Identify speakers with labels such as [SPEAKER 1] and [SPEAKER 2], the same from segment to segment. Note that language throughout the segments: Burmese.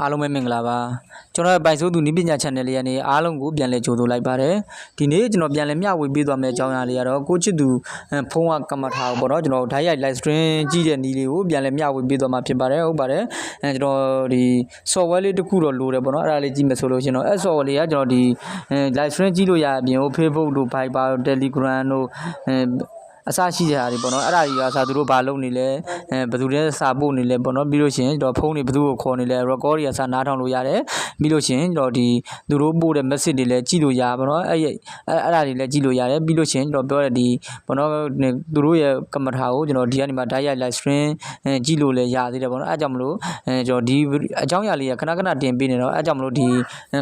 [SPEAKER 1] အားလုံးပဲမင်္ဂလာပါကျွန်တော်ရဲ့ပိုင်ဆိုးသူနိပညာ channel လေးကနေအားလုံးကိုပြန်လည်ကြိုဆိုလိုက်ပါတယ်ဒီနေ့ကျွန်တော်ပြန်လည်မျှဝေပေးသွားမယ့်အကြောင်းအရာလေးကတော့ကိုချစ်သူအဲဖုန်းကကမ္မထာကိုပေါ့နော်ကျွန်တော်ဓာတ်ရိုက် live stream ကြည့်တဲ့နည်းလေးကိုပြန်လည်မျှဝေပေးသွားမှာဖြစ်ပါတယ်ဟုတ်ပါတယ်အဲကျွန်တော်ဒီ software လေးတစ်ခုတော့လိုတယ်ပေါ့နော်အဲ့ဒါလေးကြည့်မယ်ဆိုလို့ရှင်တော့အဲ့ software လေးကကျွန်တော်ဒီအဲ live stream ကြည့်လို့ရအပြင်ဟို Facebook တို့ Viber တို့ Telegram တို့ အဲအစရှိတဲ့ဟာတွေပေါ့နော်အဲ့ဒါကြီးကစာသူတို့ဘာလုပ်နေလဲအဲဘယ်သူတွေစာပို့နေလဲပေါ့နော်ပြီးလို့ရှိရင်ကျွန်တော်ဖုန်းတွေဘယ်သူကိုခေါ်နေလဲ record တွေကစာနားထောင်လို့ရတယ်ပြီးလို့ရှိရင်ကျွန်တော်ဒီသူတို့ပို့တဲ့ message တွေလည်းကြည့်လို့ရပါပေါ့နော်အဲ့အဲ့အဲ့ဒါတွေလည်းကြည့်လို့ရတယ်ပြီးလို့ရှိရင်ကျွန်တော်ပြောတဲ့ဒီပေါ့နော်သူတို့ရဲ့ကမ္မထာကိုကျွန်တော်ဒီကနေမှ direct live stream အဲကြည့်လို့လည်းရသေးတယ်ပေါ့နော်အဲ့ကြောင့်မလို့အဲကျွန်တော်ဒီအကြောင်းအရာလေးကခဏခဏတင်ပေးနေတော့အဲ့ကြောင့်မလို့ဒီ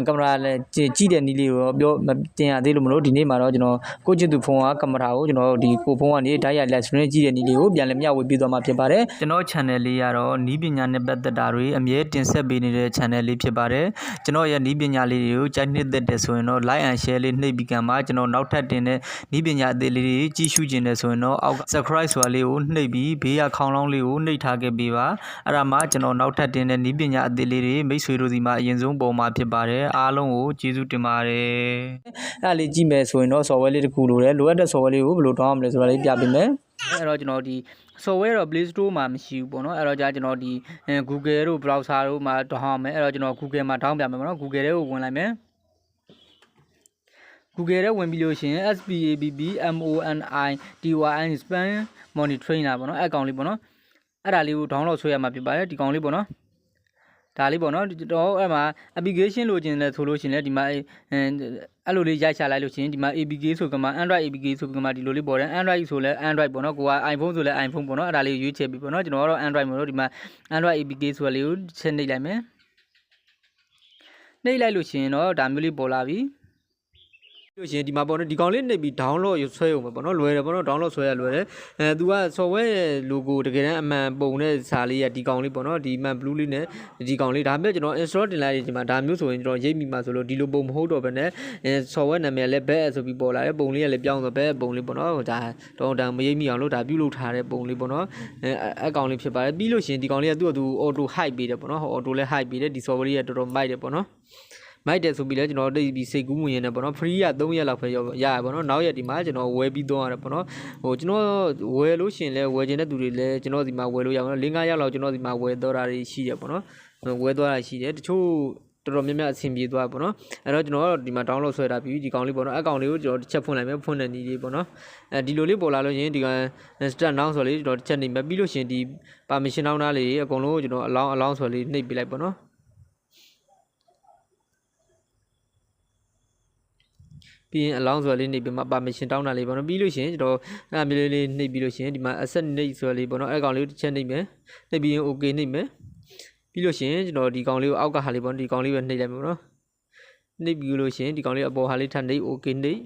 [SPEAKER 1] ကင်မရာလည်းကြည့်တဲ့နည်းလေးကိုပြောမတင်ရသေးလို့မလို့ဒီနေ့မှာတော့ကျွန်တော်ကိုချစ်သူဖုန်းကကင်မရာကိုကျွန်တော်ဒီကိုဖုန်းကနေ direct live stream ကြည့်တဲ့နည်းလေးကိုပြန်လည်မျှဝေပေးသွားမှာဖြစ်ပါတယ်ကျွန်တော် channel လေးကတော့နီးပညာနဲ့ပတ်သက်တာတွေအမြဲတင်ဆက်ပေးနေတဲ့ channel လေးဖြစ်ပါတယ်ကျွန်တော်ရဲ့နီးပညာလေးတွေကိုကြိုက်နှစ်သက်တယ်ဆိုရင်တော့ like and share လေးနှိပ်ပြီးကံမှာကျွန်တော်နောက်ထပ်တင်တဲ့နီးပညာအသေးလေးတွေကြည့်ရှုကျင်တယ်ဆိုရင်တော့အောက် subscribe ဆိုတာလေးကိုနှိပ်ပြီးဘေးကခေါင်းလောင်းလေးကိုနှိပ်ထားခဲ့ပေးပါအဲ့ဒါမှကျွန်တော်နောက်ထပ်တင်တဲ့နီးပညာအသေးလေးတွေမိတ်ဆွေတို့စီမှာအရင်ဆုံးပေါ်မှာဖြစ်ပါတယ်အားလုံးကိုကျေးဇူးတင်ပါတယ်အဲ့ဒါလေးကြည့်မယ်ဆိုရင်တော့ software လေးတစ်ခုလိုတယ်လိုအပ်တဲ့ software လေးကိုဘယ်လို download မလဲဆိုတာလေးပြပေးမယ်အဲ့တော့ကျွန်တော်ဒီ software တော့ Play Store မှာမရှိဘူးပေါ့နော်အဲ့တော့ကြာကျွန်တော်ဒီ Google တို့ browser တို့မှာ download မယ်အဲ့တော့ကျွန်တော် Google မှာ download ပြမယ်ပေါ့နော် Google ထဲကိုဝင်လိုက်မယ် Google ထဲဝင်ပြီးလို့ရှိရင် SPABB MONI TYN spam monitoring လာပေါ့နော်အဲ့ကောင်လေးပေါ့နော်အဲ့ဒါလေးကို download ဆွဲရမှာဖြစ်ပါတယ်ဒီကောင်လေးပေါ့နော် ဒါလေးပေါ့နော်တော့အဲ့မှာ application လိုချင်တယ်ဆိုလို့ရှိရင်လည်းဒီမှာအဲအဲ့လိုလေးရိုက်ချလိုက်လို့ရှိရင်ဒီမှာ APK ဆိုကမှ Android APK ဆိုကမှဒီလိုလေးပေါ်တယ် Android ဆိုလဲ Android ပေါ့နော်ကိုက iPhone ဆိုလဲ iPhone ပေါ့နော်အဲ့ဒါလေးရွေးချယ်ပြီးပေါ့နော်ကျွန်တော်ကတော့ Android မို့လို့ဒီမှာ Android APK ဆိုတာလေးကိုချက်နှိပ်လိုက်မယ်နှိပ်လိုက်လို့ရှိရင်တော့ဒါမျိုးလေးပေါ်လာပြီ လို့ရှိရင်ဒီမှာပေါ့နော်ဒီကောင်လေးနှိပ်ပြီး download ဆွဲရုံပဲပေါ့နော်လွယ်တယ်ပေါ့နော် download ဆွဲရလွယ်တယ်အဲသူက software ရဲ့ logo တကယ်တမ်းအမှန်ပုံတဲ့စာလေးကဒီကောင်လေးပေါ့နော်ဒီမှန် blue လေးနဲ့ဒီကောင်လေးဒါပေမဲ့ကျွန်တော် install တင်လိုက်ရင်ဒီမှာဒါမျိုးဆိုရင်ကျွန်တော်ရိပ်မိမှာဆိုလို့ဒီလိုပုံမဟုတ်တော့ဘဲနဲ့အဲ software နာမည်လည်း back ဆိုပြီးပေါ်လာတယ်ပုံလေးကလည်းပြောင်းဆို back ပုံလေးပေါ့နော်ဒါတော့ဒါမရိပ်မိအောင်လို့ဒါပြုလုပ်ထားတဲ့ပုံလေးပေါ့နော်အဲအကောင်လေးဖြစ်ပါတယ်ပြီးလို့ရှိရင်ဒီကောင်လေးကသူ့အတူ auto hide ပေးတယ်ပေါ့နော် auto လည်း hide ပေးတယ်ဒီ software ကြီးကတော်တော်မိုက်တယ်ပေါ့နော် မိုက်တယ်ဆိုပြီးလဲကျွန်တော်တိတ်ပြီးစိတ်ကူးဝင်နေတယ်ပေါ့နော် free ရ3ရက်လောက်ပဲရရပါပေါ့နော်နောက်ရက်ဒီမှာကျွန်တော်ဝယ်ပြီးသွားရတယ်ပေါ့နော်ဟိုကျွန်တော်ဝယ်လို့ရှင်လဲဝယ်ခြင်းတဲ့သူတွေလဲကျွန်တော်ဒီမှာဝယ်လို့ရပါတော့၄၅ရက်လောက်ကျွန်တော်ဒီမှာဝယ်တော့တာတွေရှိတယ်ပေါ့နော်ဝယ်သွားတာရှိတယ်တချို့တော်တော်များများအဆင်ပြေသွားပေါ့နော်အဲ့တော့ကျွန်တော်ဒီမှာ download ဆွဲထားပြီးဒီကောင်လေးပေါ့နော်အကောင်လေးကိုကျွန်တော်တစ်ချက်ဖွင့်လိုက်မယ်ဖွင့်တဲ့နည်းလေးပေါ့နော်အဲဒီလိုလေးပေါ်လာလို့ရင်ဒီက start now ဆိုလေးကျွန်တော်တစ်ချက်နေမယ်ပြီးလို့ရှင်ဒီ permission နောက်သားလေးအကုန်လုံးကိုကျွန်တော်အလောင်းအလောင်းဆိုလေးနှိပ်ပေးလိုက်ပေါ့နော် ပြီးရင်အလောင်းဆိုလေးနှိပ်ပြီးမှ permission တောင်းတာလေးပေါ့နော်ပြီးလို့ရှိရင်ကျွန်တော်အဲ့အမျိုးလေးလေးနှိပ်ပြီးလို့ရှိရင်ဒီမှာ asset နှိပ်ဆိုလေးပေါ့နော်အဲ့ကောင်လေးကိုတစ်ချက်နှိပ်မယ်နှိပ်ပြီးရင် okay နှိပ်မယ်ပြီးလို့ရှိရင်ကျွန်တော်ဒီကောင်လေးကိုအောက်ကဟာလေးပေါ့ဒီကောင်လေးပဲနှိပ်လိုက်မယ်ပေါ့နော်နှိပ်ပြီးလို့ရှိရင်ဒီကောင်လေးအပေါ်ဟာလေးထပ်နှိပ် okay နှိပ်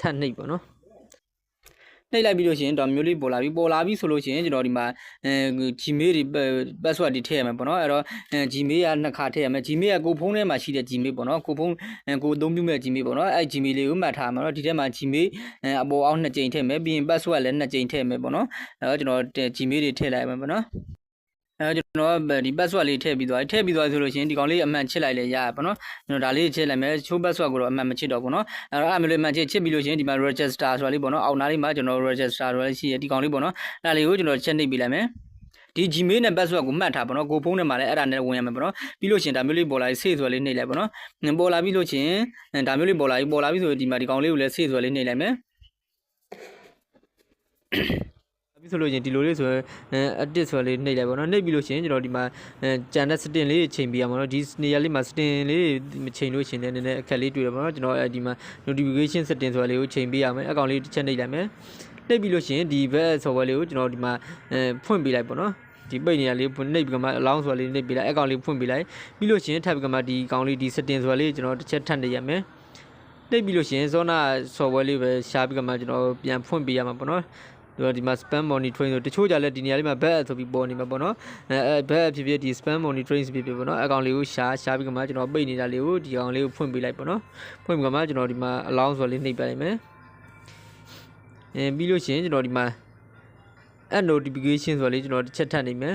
[SPEAKER 1] ထပ်နှိပ်ပေါ့နော် နှိပ်လိုက်ပြီးလို့ရှိရင်တော့မျိုးလေးပေါ်လာပြီပေါ်လာပြီဆိုလို့ရှိရင်ကျွန်တော်ဒီမှာအဲ Gmail တွေ password တွေထည့်ရမယ်ပေါ့နော်အဲ့တော့ Gmail ကနှစ်ခါထည့်ရမယ် Gmail ကကိုဖုန်းထဲမှာရှိတဲ့ Gmail ပေါ့နော်ကိုဖုန်းကိုအသုံးပြုမဲ့ Gmail ပေါ့နော်အဲ့ Gmail လေးကိုမှတ်ထားမှာနော်ဒီထဲမှာ Gmail အပေါ်အောက်နှစ်ကြိမ်ထည့်မယ်ပြီးရင် password လည်းနှစ်ကြိမ်ထည့်မယ်ပေါ့နော်အဲ့တော့ကျွန်တော် Gmail တွေထည့်လိုက်မယ်ပေါ့နော် အဲကျွန်တော်ဒီ password လေးထည့်ပြီးသွားထည့်ပြီးသွားဆိုလို့ရှိရင်ဒီကောင်လေးအမှန်ချစ်လိုက်လေရပါဘောနော်ကျွန်တော်ဒါလေးချစ်လိုက်မယ်ချိုး password ကိုတော့အမှန်မချစ်တော့ဘူးနော်အဲတော့အမှန်လေးမှန်ချစ်ချစ်ပြီးလို့ရှိရင်ဒီမှာ register ဆိုတာလေးပေါ့နော်အောက်နားလေးမှာကျွန်တော် register ဆိုတာလေးရှိရဒီကောင်လေးပေါ့နော်ဒါလေးကိုကျွန်တော်ချက်နှိပ်ပြီးလိုက်မယ်ဒီ Gmail နဲ့ password ကိုမှတ်ထားပါတော့ကိုဖုန်းနဲ့မှာလည်းအဲ့ဒါနဲ့ဝင်ရမယ်ပါတော့ပြီးလို့ရှင်ဒါမျိုးလေးပေါ်လာပြီးဆေးဆွဲလေးနှိပ်လိုက်ပါတော့ပေါ်လာပြီးလို့ရှင်ဒါမျိုးလေးပေါ်လာပြီးပေါ်လာပြီးဆိုရင်ဒီမှာဒီကောင်လေးကိုလည်းဆေးဆွဲလေးနှိပ်လိုက်မယ် ဆိုလို့ရင်ဒီလိုလေးဆိုရင်အဲ edit ဆိုလေးနှိပ်လိုက်ပါတော့နှိပ်ပြီးလို့ရှိရင်ကျွန်တော်ဒီမှာအဲကြံတဲ့ setting လေးချိန်ပြရမှာတော့ဒီနေရာလေးမှာ setting လေးချိန်လို့ရှိရင်လည်းနည်းနည်းအခက်လေးတွေ့ရပါတော့ကျွန်တော်အဲဒီမှာ notification setting ဆိုတာလေးကိုချိန်ပေးရမယ်အကောင်လေးတစ်ချက်နှိပ်လိုက်မယ်နှိပ်ပြီးလို့ရှိရင်ဒီဘက် software လေးကိုကျွန်တော်ဒီမှာအဲဖွင့်ပေးလိုက်ပါတော့ဒီပိတ်နေရလေးဖွင့်နှိပ်ပြီးမှအလောင်းဆိုတာလေးနှိပ်ပေးလိုက်အကောင်လေးဖွင့်ပေးလိုက်ပြီးလို့ရှိရင်ထပ်ပြီးမှဒီကောင်လေးဒီ setting ဆိုတာလေးကျွန်တော်တစ်ချက်ထပ်နှိပ်ရမယ်နှိပ်ပြီးလို့ရှိရင်ဇောနာ software လေးပဲရှားပြီးမှကျွန်တော်ပြန်ဖွင့်ပေးရမှာပေါ့နော် သူကဒီမှာ spam monitoring ဆိုတချို့ကြလဲဒီနေရာလေးမှာ back ဆိုပြီးပေါ်နေမှာပေါ့နော်အဲအဲ back ဖြစ်ဖြစ်ဒီ spam monitoring ဖြစ်ဖြစ်ပေါ့နော်အကောင်လေးကိုရှာရှာပြီးကမှကျွန်တော်ပိတ်နေတာလေးကိုဒီကောင်လေးကိုဖွင့်ပေးလိုက်ပေါ့နော်ဖွင့်ပြီးကမှကျွန်တော်ဒီမှာ allow ဆိုလေးနှိပ်ပြလိုက်မယ်အဲပြီးလို့ရှိရင်ကျွန်တော်ဒီမှာ add notification ဆိုလေးကျွန်တော်တစ်ချက်ထပ်နေမယ်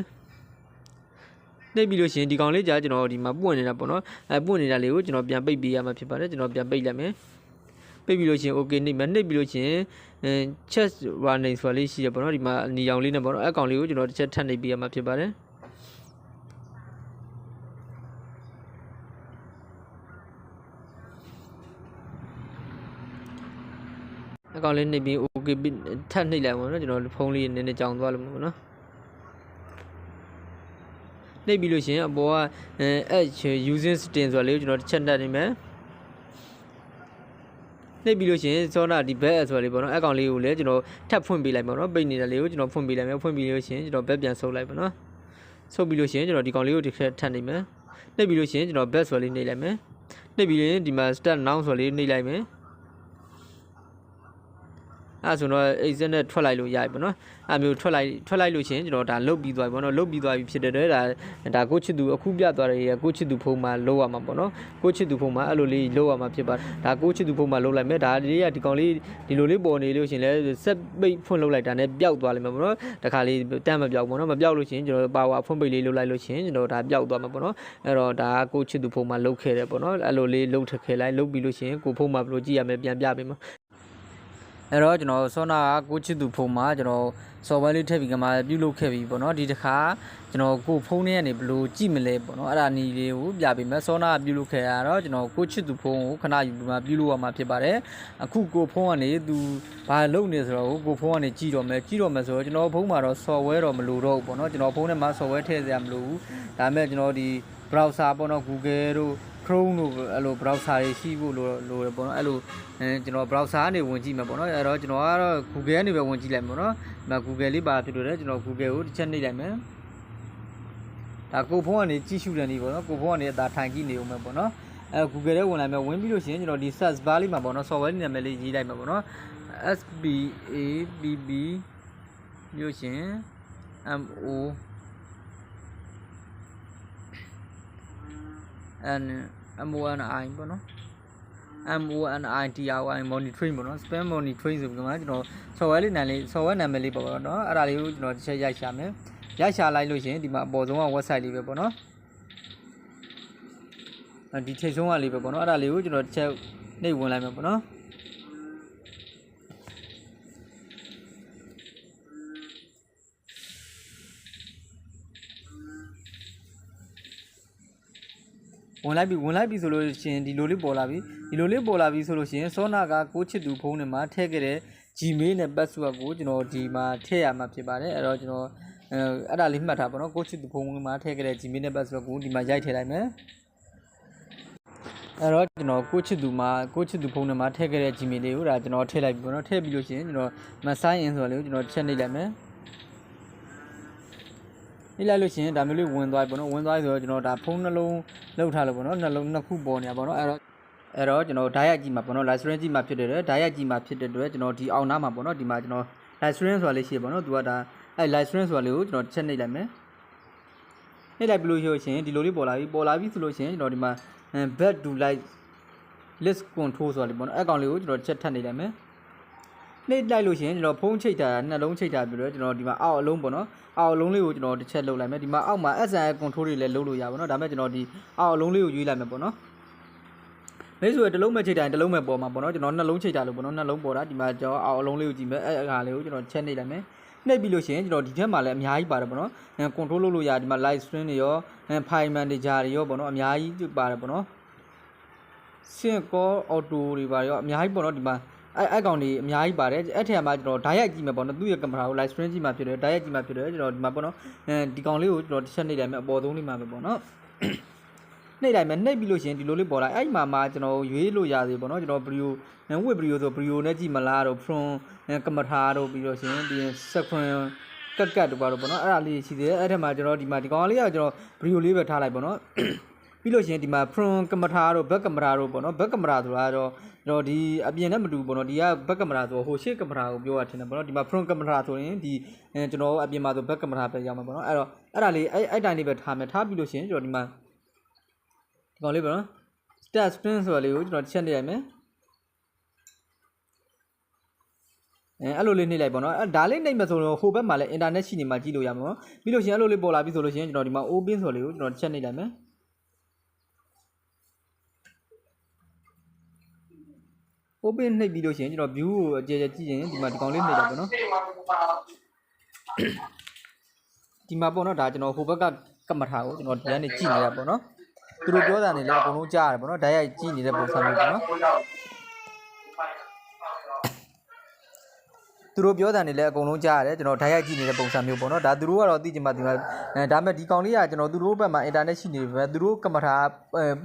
[SPEAKER 1] နှိပ်ပြီးလို့ရှိရင်ဒီကောင်လေးကြာကျွန်တော်ဒီမှာပွင့်နေတာပေါ့နော်အဲပွင့်နေတာလေးကိုကျွန်တော်ပြန်ပိတ်ပေးရမှာဖြစ်ပါတယ်ကျွန်တော်ပြန်ပိတ်လိုက်မယ် ပိတ်ပြီးလို့ရှိရင် okay နှိပ်မယ်နှိပ်ပြီးလို့ရှိရင်အဲ chest running ဆိုတာလေးရှိရပေါ့နော်ဒီမှာအနီရောင်လေးနဲ့ပေါ့နော်အဲကောင်လေးကိုကျွန်တော်တစ်ချက်ထပ်နှိပ်ပေးရမှာဖြစ်ပါတယ်အကောင်လေးနှိပ်ပြီး okay ပြီးထပ်နှိပ်လိုက်ပါတော့ကျွန်တော်ဖုန်းလေးနည်းနည်းကြောင်သွားလို့ပေါ့နော်နှိပ်ပြီးလို့ရှိရင်အပေါ်ကအဲ edge using setting ဆိုတာလေးကိုကျွန်တော်တစ်ချက်တက်နေမယ် နှိပ်ပြီးလို့ရှိရင်စောနာဒီ back ဆိုတာလေးပေါ့နော်အကောင်လေးကိုလည်းကျွန်တော်ထပ်ဖွင့်ပေးလိုက်ပါတော့ပိတ်နေတဲ့လေးကိုကျွန်တော်ဖွင့်ပေးလိုက်မယ်ဖွင့်ပြီးလို့ရှိရင်ကျွန်တော် back ပြန်ဆုပ်လိုက်ပါနော်ဆုပ်ပြီးလို့ရှိရင်ကျွန်တော်ဒီကောင်လေးကိုတစ်ခါထပ်နေမယ်နှိပ်ပြီးလို့ရှိရင်ကျွန်တော် back ဆိုတာလေးနှိပ်လိုက်မယ်နှိပ်ပြီးရင်ဒီမှာ start now ဆိုတာလေးနှိပ်လိုက်မယ် အဲဆိုတော့ exit နဲ့ထွက်လိုက်လို့ရပြီပေါ့နော်အဲမျိုးထွက်လိုက်ထွက်လိုက်လို့ရှိရင်ကျွန်တော်ဒါလုတ်ပြီးသွားပြီပေါ့နော်လုတ်ပြီးသွားပြီဖြစ်တဲ့အတွက်ဒါဒါကိုချစ်သူအခုပြသွားတယ်ရကိုချစ်သူဖုံးမှာလုတ်ရမှာပေါ့နော်ကိုချစ်သူဖုံးမှာအဲ့လိုလေးလုတ်ရမှာဖြစ်ပါတယ်ဒါကိုချစ်သူဖုံးမှာလုတ်လိုက်မယ်ဒါလေးကဒီကောင်လေးဒီလိုလေးပေါ်နေလို့ရှိရင်လည်းဆက်ပိတ်ဖွင့်လုတ်လိုက်တာနဲ့ပျောက်သွားလိမ့်မယ်ပေါ့နော်တခါလေးတန့်မပျောက်ပေါ့နော်မပျောက်လို့ရှိရင်ကျွန်တော်ပါဝါဖွင့်ပိတ်လေးလုတ်လိုက်လို့ရှိရင်ကျွန်တော်ဒါပျောက်သွားမှာပေါ့နော်အဲ့တော့ဒါကိုချစ်သူဖုံးမှာလုတ်ခဲ့တယ်ပေါ့နော်အဲ့လိုလေးလုတ်ထခဲ့လိုက်လုတ်ပြီးလို့ရှိရင်ကိုဖုံးမှာဘယ်လိုကြည့်ရမလဲပြန်ပြပေးမှာ အဲ့တော့ကျွန်တော်ဆောနာကကိုချစ်သူဖုန်းမှာကျွန်တော် software လေးထည့်ပြီးကမှပြုလုပ်ခဲ့ပြီပေါ့နော်ဒီတစ်ခါကျွန်တော်ကိုဖုန်းထဲကနေဘယ်လိုကြည့်မလဲပေါ့နော်အဲ့ဒါနီလေးကိုပြပေးမယ်ဆောနာကပြုလုပ်ခဲ့ရတော့ကျွန်တော်ကိုချစ်သူဖုန်းကိုခဏယူပြီးမှပြုလုပ်ရမှာဖြစ်ပါတယ်အခုကိုဖုန်းကနေသူဘာလုပ်နေဆိုတော့ကိုဖုန်းကနေကြည့်တော့မယ်ကြည့်တော့မယ်ဆိုတော့ကျွန်တော်ဖုန်းမှာတော့ software တော့မလိုတော့ဘူးပေါ့နော်ကျွန်တော်ဖုန်းထဲမှာ software ထည့်စရာမလိုဘူးဒါပေမဲ့ကျွန်တော်ဒီ browser ပေါ့နော် Google တို့ Chrome တို့အဲ့လို browser တွေရှိဖို့လိုလိုတယ်ပေါ့နော်အဲ့လိုအဲကျွန်တော် browser ကနေဝင်ကြည့်မှာပေါ့နော်အဲ့တော့ကျွန်တော်ကတော့ Google ကနေပဲဝင်ကြည့်လိုက်မှာပေါ့နော်ဒီမှာ Google လေးပါဖြစ်လို့တယ်ကျွန်တော် Google ကိုတစ်ချက်နှိပ်လိုက်မယ်ဒါကိုဖုန်းကနေကြည့်ရှုတယ်နေပေါ့နော်ကိုဖုန်းကနေအသာထိုင်ကြည့်နေဦးမယ်ပေါ့နော်အဲ Google ထဲဝင်လိုက်မယ်ဝင်ပြီးလို့ရှိရင်ကျွန်တော်ဒီ search bar လေးမှာပေါ့နော် software နာမည်လေးရေးလိုက်မှာပေါ့နော် SBABB မျိုးရှင် MO and MONI ပေါ့နော် MONI DIY monitoring ပေါ့နော် spam monitoring ဆိုပြီးတော့ကျွန်တော် software လေးနာမည်လေး software နာမည်လေးပေါ့နော်အဲ့ဒါလေးကိုကျွန်တော်တစ်ချက်ရိုက်ရှာမယ်ရိုက်ရှာလိုက်လို့ရှိရင်ဒီမှာအပေါ်ဆုံးက website လေးပဲပေါ့နော်ဒီထိတ်ဆုံးကလေးပဲပေါ့နော်အဲ့ဒါလေးကိုကျွန်တော်တစ်ချက်နှိပ်ဝင်လိုက်မယ်ပေါ့နော် ဝင်လိုက်ပြီဝင်လိုက်ပြီဆိုလို့ရှိရင်ဒီလိုလေးပေါ်လာပြီဒီလိုလေးပေါ်လာပြီဆိုလို့ရှိရင်စောနာကကိုချစ်သူဖုန်းထဲမှာထည့်ခဲ့တဲ့ Gmail နဲ့ password ကိုကျွန်တော်ဒီမှာထည့်ရမှာဖြစ်ပါတယ်အဲ့တော့ကျွန်တော်အဲအဲ့ဒါလေးမှတ်ထားပါတော့ကိုချစ်သူဖုန်းမှာထည့်ခဲ့တဲ့ Gmail နဲ့ password ကိုဒီမှာရိုက်ထည့်လိုက်မယ်အဲ့တော့ကျွန်တော်ကိုချစ်သူမှာကိုချစ်သူဖုန်းထဲမှာထည့်ခဲ့တဲ့ Gmail လေးကိုဒါကျွန်တော်ထည့်လိုက်ပြီပေါ့နော်ထည့်ပြီးလို့ရှိရင်ကျွန်တော်မဆိုင်ရင်ဆိုတာလေးကိုကျွန်တော်ချက်နေလိုက်မယ် နေလိုက်လို့ရှိရင်ဒါမျိုးလေးဝင်သွားပြီပေါ့နော်ဝင်သွားပြီဆိုတော့ကျွန်တော်ဒါဖုန်းနှလုံးလောက်ထားလို့ပေါ့နော်နှလုံးနှစ်ခုပေါ်နေတာပေါ့နော်အဲ့တော့အဲ့တော့ကျွန်တော်ဓာတ်ရိုက်ကြည့်မှာပေါ့နော် live stream ကြည့်မှာဖြစ်တဲ့အတွက်ဓာတ်ရိုက်ကြည့်မှာဖြစ်တဲ့အတွက်ကျွန်တော်ဒီအောင်နားမှာပေါ့နော်ဒီမှာကျွန်တော် live stream ဆိုတာလေးရှိရပေါ့နော်သူကဒါအဲ့ live stream ဆိုတာလေးကိုကျွန်တော်ချက်နှိပ်လိုက်မယ်နှိပ်လိုက်ပြီးလို့ရှိရင်ဒီလိုလေးပေါ်လာပြီပေါ်လာပြီဆိုလို့ရှိရင်ကျွန်တော်ဒီမှာ back to live list control ဆိုတာလေးပေါ့နော်အဲ့ကောင်လေးကိုကျွန်တော်ချက်ထပ်နှိပ်လိုက်မယ် နှိပ်လိုက်လို့ရှိရင်ကျွန်တော်ဖုန်းချိတ်တာနှလုံးချိတ်တာပြီးတော့ကျွန်တော်ဒီမှာအောက်အလုံးပေါ့နော်အောက်အလုံးလေးကိုကျွန်တော်တစ်ချက်လုပ်လိုက်မယ်ဒီမှာအောက်မှာ SI control တွေလည်းလုပ်လို့ရပါတော့ဒါပေမဲ့ကျွန်တော်ဒီအောက်အလုံးလေးကိုရွေးလိုက်မယ်ပေါ့နော်မိတ်ဆွေတစ်လုံးမဲ့ချိတ်တိုင်းတစ်လုံးမဲ့ပေါ်မှာပေါ့နော်ကျွန်တော်နှလုံးချိတ်တာလို့ပေါ့နော်နှလုံးပေါ်တာဒီမှာကျွန်တော်အောက်အလုံးလေးကိုကြည့်မယ်အဲ့အခါလေးကိုကျွန်တော်ချက်နှိပ်လိုက်မယ်နှိပ်ပြီးလို့ရှိရင်ကျွန်တော်ဒီထက်မှာလည်းအများကြီးပါတယ်ပေါ့နော်အဲ control လုပ်လို့ရဒီမှာ live stream တွေရောအဲ file manager တွေရောပေါ့နော်အများကြီးပါတယ်ပေါ့နော်စင်ကောအော်တိုတွေပါရောအများကြီးပေါ့နော်ဒီမှာ အဲ့အဲ့ကောင်တွေအများကြီးပါတယ်အဲ့ထက်မှာကျွန်တော်ဓာတ်ရိုက်ကြည့်မယ်ပေါ့နော်သူ့ရဲ့ကင်မရာကို live stream ကြည့်မှာဖြစ်တယ်ဓာတ်ရိုက်ကြည့်မှာဖြစ်တယ်ကျွန်တော်ဒီမှာပေါ့နော်အဲဒီကောင်လေးကိုကျွန်တော်တစ်ချက်နှိပ်လိုက်မယ်အပေါ်ဆုံးလေးမှာပဲပေါ့နော်နှိပ်လိုက်မယ်နှိပ်ပြီးလို့ရှိရင်ဒီလိုလေးပေါ်လာအဲ့မှာမှာကျွန်တော်ရွေးလို့ရသေးပေါ့နော်ကျွန်တော်ဗီဒီယိုဝစ်ဗီဒီယိုဆိုဗီဒီယိုနဲ့ကြည့်မလားတော့ from ကင်မရာတို့ပြီးတော့ရှင်ဒီ screen ကတ်ကတ်တို့ပါတော့ပေါ့နော်အဲ့ဒါလေးရှိသေးတယ်အဲ့ထက်မှာကျွန်တော်ဒီမှာဒီကောင်လေးကကျွန်တော်ဗီဒီယိုလေးပဲထားလိုက်ပေါ့နော် ပြီးလို့ရှိရင်ဒီမှာ front camera တို့ back camera တို့ပေါ့နော် back camera ဆိုတာကတော့တော့ဒီအပြင်နဲ့မတူဘူးပေါ့နော်ဒီက back camera ဆိုဟိုရှေ့ camera ကိုပြောရထင်တယ်ပေါ့နော်ဒီမှာ front camera ဆိုရင်ဒီအဲကျွန်တော်အပြင်မှာဆို back camera ပဲရောက်မှာပေါ့နော်အဲ့တော့အဲ့ဒါလေးအဲ့အဲ့တိုင်းလေးပဲထားမယ်ထားပြီးလို့ရှိရင်ကျွန်တော်ဒီမှာဒီကောင်လေးပေါ့နော် start spin ဆိုတာလေးကိုကျွန်တော်ချက်နေရမယ်အဲအဲ့လိုလေးနှိပ်လိုက်ပေါ့နော်အဲဒါလေးနှိပ်မယ်ဆိုတော့ဟိုဘက်မှာလည်း internet ရှိနေမှကြည့်လို့ရမှာပေါ့ပြီးလို့ရှိရင်အဲ့လိုလေးပေါ်လာပြီဆိုလို့ရှိရင်ကျွန်တော်ဒီမှာ open ဆိုလေးကိုကျွန်တော်ချက်နှိပ်လိုက်မယ် open နှိပ်ပြီးလို့ရှိရင်ကျွန်တော် view ကိုအကျယ်ကျယ်ကြည့်ရင်ဒီမှာဒီကောင်လေးနှိပ်လိုက်ပေါ့နော်ဒီမှာပေါ့နော်ဒါကျွန်တော်ဟိုဘက်ကကမ္မထာကိုကျွန်တော်ဒီကနေကြည့်နေရပေါ့နော်သူတို့ပြောတာနေလည်းအကုန်လုံးကြားရတယ်ပေါ့နော်ဓာတ်ရိုက်ကြည့်နေတဲ့ပုံစံမျိုးပေါ့နော်သူတို့ပြောတာနေလည်းအကုန်လုံးကြားရတယ်ကျွန်တော်ဓာတ်ရိုက်ကြည့်နေတဲ့ပုံစံမျိုးပေါ့နော်ဒါသူတို့ကတော့သိချင်မှဒီမှာအဲဒါပေမဲ့ဒီကောင်လေးကကျွန်တော်သူတို့ဘက်မှာ internet ရှိနေပြီပဲသူတို့ကမ္မထာ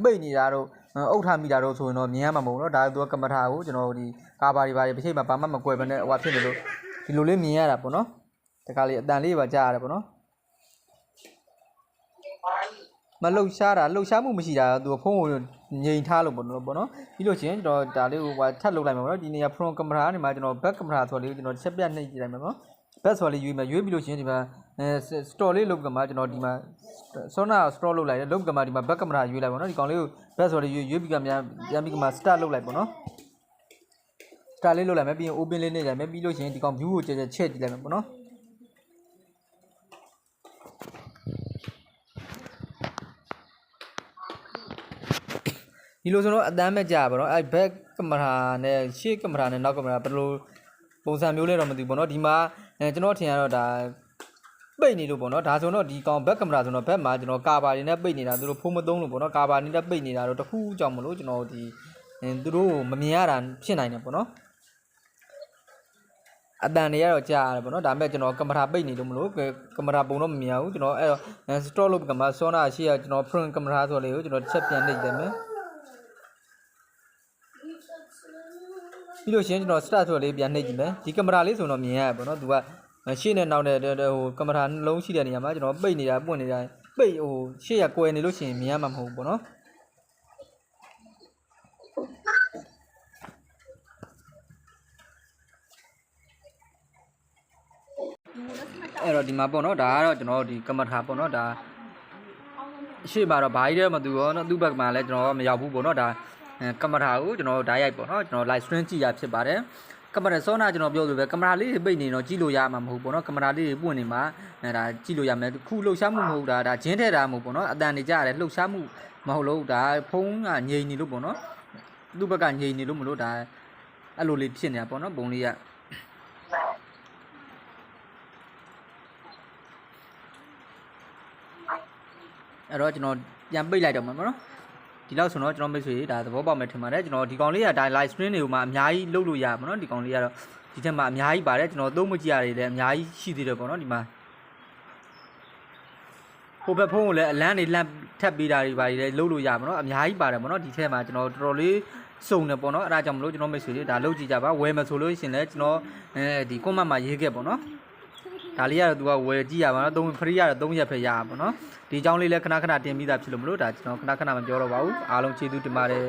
[SPEAKER 1] ပိတ်နေတာတော့ အုတ်ထားမိတာတော့ဆိုရင်တော့မြင်ရမှာမဟုတ်ဘူးเนาะဒါသူကကမ္မထာကိုကျွန်တော်ဒီကာဘာတွေဘာတွေတစ်ချိန်မှာဘာမှမကွယ်ဘဲနဲ့ဟိုဖြစ်နေလို့ဒီလိုလေးမြင်ရတာပေါ့နော်တခါလေးအတန်လေးပါကြားရတယ်ပေါ့နော်မလှုပ်ရှားတာလှုပ်ရှားမှုမရှိတာသူကဖုန်းကိုငြိမ်ထားလို့ပေါ့နော်ပေါ့နော်ပြီးလို့ရှိရင်ကျွန်တော်ဒါလေးကိုဟိုထပ်လုပ်လိုက်မှာပေါ့နော်ဒီနေရာ front camera ကနေမှကျွန်တော် back camera ဆိုလေးကိုကျွန်တော်ချက်ပြတ်နှိပ်ကြည့်လိုက်မှာပေါ့ back ဆိုလေးရွေးမှာရွေးပြီးလို့ရှိရင်ဒီမှာ အဲ store လေးလုပ်ကမှာကျွန်တော်ဒီမှာ Sona store လုပ်လိုက်တယ်လုပ်ကမှာဒီမှာ back camera ရွေးလိုက်ပေါ့နော်ဒီကောင်လေးကို back ဆိုလေးရွေးရွေးပြီးကများပြန်ပြီးကမှာ start လုပ်လိုက်ပေါ့နော် start လေးလုပ်လိုက်မယ်ပြီးရင် open လေးနေလိုက်မယ်ပြီးလို့ရှိရင်ဒီကောင် view ကိုကြည့်ကြည့်ချက်ကြည့်လိုက်မယ်ပေါ့နော်ဒီလိုဆိုတော့အတန်းမဲ့ကြာပါတော့အဲ back camera နဲ့ရှေ့ camera နဲ့နောက် camera ဘယ်လိုပုံစံမျိုးလဲတော့မသိဘူးပေါ့နော်ဒီမှာအဲကျွန်တော်ထင်ရတော့ဒါ ပိတ်နေလို့ပေါ့နော်ဒါဆိုတော့ဒီကောင် back camera ဆိုတော့ back မှာကျွန်တော်ကာဘာတွေနဲ့ပိတ်နေတာသူတို့ဖုံးမသုံးလို့ပေါ့နော်ကာဘာနဲ့ပိတ်နေတာတော့တခုကြောင့်မလို့ကျွန်တော်ဒီသူတို့မမြင်ရတာဖြစ်နိုင်တယ်ပေါ့နော်အတန်တွေကတော့ကြားရတယ်ပေါ့နော်ဒါပေမဲ့ကျွန်တော်ကင်မရာပိတ်နေလို့မလို့ကင်မရာပုံတော့မမြင်ဘူးကျွန်တော်အဲ့တော့ store လုပ်ကင်မရာ Sona ရှိရကျွန်တော် front camera ဆိုလေကိုကျွန်တော်တစ်ချက်ပြန်နှိပ်တယ်မယ်ပြီးလို့ရှိရင်ကျွန်တော် start ဆိုလေးပြန်နှိပ်ကြည့်မယ်ဒီကင်မရာလေးဆိုတော့မြင်ရရပေါ့နော်သူက ရှေ့နဲ့နောက်နဲ့ဟိုကင်မရာနှလုံးရှိတဲ့နေရာမှာကျွန်တော်ပိတ်နေတာပွင့်နေတာပိတ်ဟိုရှေ့ရကွယ်နေလို့ရှိရင်မြင်ရမှာမဟုတ်ဘူးပေါ့နော်အဲ့တော့ဒီမှာပေါ့နော်ဒါကတော့ကျွန်တော်ဒီကမ္မထာပေါ့နော်ဒါရှေ့မှာတော့ဘာကြီးတဲ့မသူရောနော်သူ့ဘက်မှာလည်းကျွန်တော်မရောက်ဘူးပေါ့နော်ဒါကမ္မထာကိုကျွန်တော်ဓာတ်ရိုက်ပေါ့နော်ကျွန်တော် live stream ကြည့်ရဖြစ်ပါတယ် ကင်မရာစောနာကျွန်တော်ပြောလို့ပဲကင်မရာလေးတွေပိတ်နေတော့ကြည့်လို့ရမှာမဟုတ်ပေါ့နော်ကင်မရာလေးတွေပွင့်နေမှာအဲဒါကြည့်လို့ရမယ်ခုလှုပ်ရှားမှုမဟုတ်တာဒါဂျင်းထဲတာမဟုတ်ပေါ့နော်အတန်နေကြရတယ်လှုပ်ရှားမှုမဟုတ်လို့ဒါဖုံးကငြိမ်နေလို့ပေါ့နော်သူ့ဘက်ကငြိမ်နေလို့မလို့ဒါအဲ့လိုလေးဖြစ်နေတာပေါ့နော်ပုံလေးကအဲ့တော့ကျွန်တော်ပြန်ပိတ်လိုက်တော့မှာပေါ့နော် ဒီလောက်ဆိုတော့ကျွန်တော်မိတ်ဆွေဒါသဘောပေါက်မယ်ထင်ပါတယ်ကျွန်တော်ဒီကောင်လေးကဒါ live stream တွေကိုမှအများကြီးလုပ်လို့ရပါတော့ဒီကောင်လေးကတော့ဒီထက်မှအများကြီးပါတယ်ကျွန်တော်သုံးမကြည့်ရတယ်လည်းအများကြီးရှိသေးတယ်ပေါ့နော်ဒီမှာဟိုဘက်ဖုန်းကိုလည်းအလန်းနေလန့်ထပ်ပေးတာတွေပါလည်းလုပ်လို့ရပါတော့အများကြီးပါတယ်ပေါ့နော်ဒီထက်မှကျွန်တော်တော်တော်လေးစုံတယ်ပေါ့နော်အဲ့ဒါကြောင့်မလို့ကျွန်တော်မိတ်ဆွေတွေဒါလုပ်ကြည့်ကြပါဝယ်မယ်ဆိုလို့ရှိရင်လည်းကျွန်တော်အဲဒီ comment မှာရေးခဲ့ပေါ့နော် ဒါလေးကတော့သူကဝယ်ကြည့်ရပါတော့3 free ရတော့3ရက်ပဲရပါပေါ့နော်ဒီအကြောင်းလေးလည်းခဏခဏတင်ပြီးသားဖြစ်လို့မလို့ဒါကျွန်တော်ခဏခဏမပြောတော့ပါဘူးအားလုံးကျေးဇူးတင်ပါတယ်